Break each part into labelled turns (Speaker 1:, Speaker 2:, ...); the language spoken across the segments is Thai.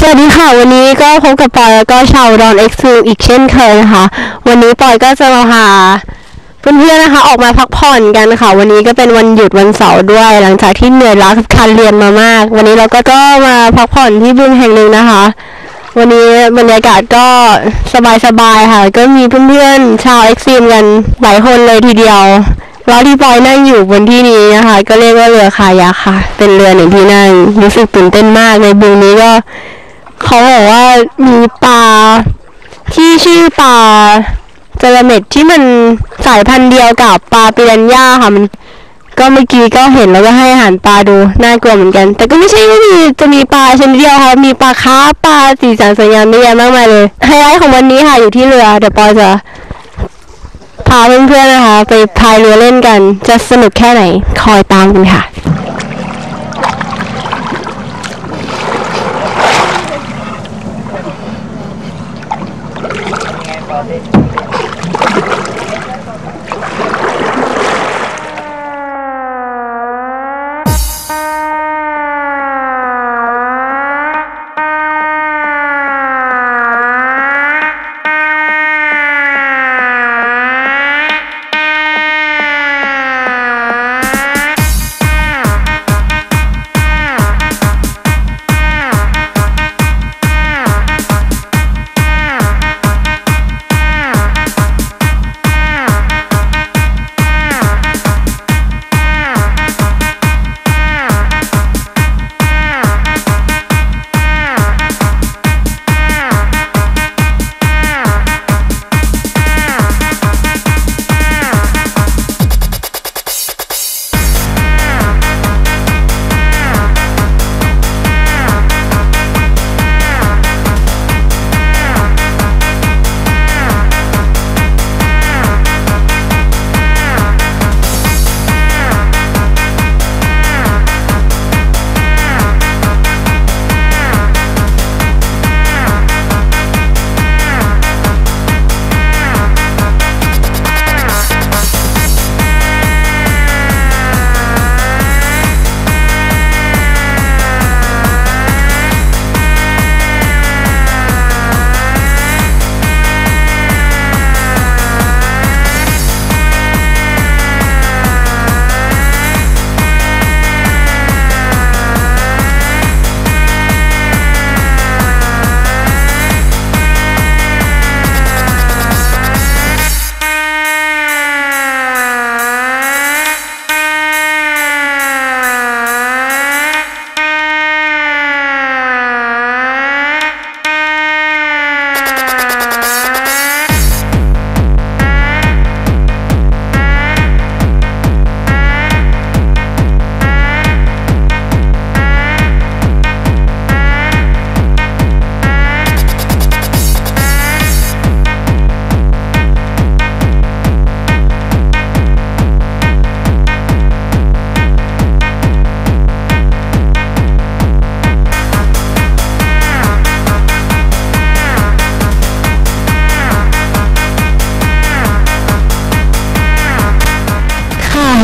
Speaker 1: สวัสดีค่ะ วันนี้ก็พบกับปอยแล้วก็ชาวดอนเอ็กซ์อีกเช่นเคยนะคะ วันนี้ปอยก็จะมาพาเพื่อนๆนะคะ ออกมาพักผ่อนกันค่ะ วันนี้ก็เป็นวันหยุดวันเสาร์ด้วย หลังจากที่เหนื่อยล้ากับการเรียนมามาก วันนี้เราก็ก็มาพักผ่อนที่บึงแห่งหนึ่งนะคะ วันนี้บรรยากาศก็สบายๆค่ะ ก็มีเพื่อนๆชาวเอ็กซ์ตรีมกันหลายคนเลยทีเดียวแล้วที่ปอยนั่งอยู่บนที่นี้นะคะ ก็เรียกว่าเรือคายักค่ะ เป็นเรือหนึ่งที่นั่งรู้สึกตื่นเต้นมากในบึงนี้ก็ เขาบอกว่ามีปลาที่ชื่อปลาจระเม็ดที่มันสายพันธุ์เดียวกับปลาปิรันย่าค่ะมันก็เมื่อกี้ก็เห็นแล้วก็ให้อาหารปลาดูน่ากลัวเหมือนกัน แต่ก็ไม่ใช่ว่ามีจะมีปลาชนิดเดียวค่ะมีปลาค้าปลาสีสันสวยงามเยอะแยะมากมายเลยไฮไลท์ของวันนี้ค่ะอยู่ที่เรือเดี๋ยวปอจะพาเพื่อนๆนะคะ ไปพายเรือเล่นกัน จะสนุกแค่ไหนคอยตามกันค่ะ ค่ะ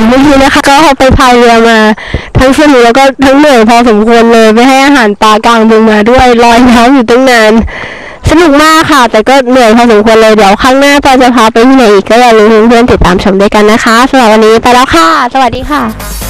Speaker 1: เมื่อกี้นะคะ ก็ไปพายเรือมา ทั้งสนุกแล้วก็ทั้งเหนื่อยพอสมควรเลยไปให้อาหารปลากลางบึงมาด้วยลอยน้ำอยู่ตั้งนานสนุกมากค่ะ แต่ก็เหนื่อยพอสมควรเลยเดี๋ยวครั้งหน้าปอจะพาไปที่ไหนอีกก็อย่าลืมเพื่อนๆติดตามชมด้วยกันนะคะสำหรับวันนี้ไปแล้วค่ะ สวัสดีค่ะ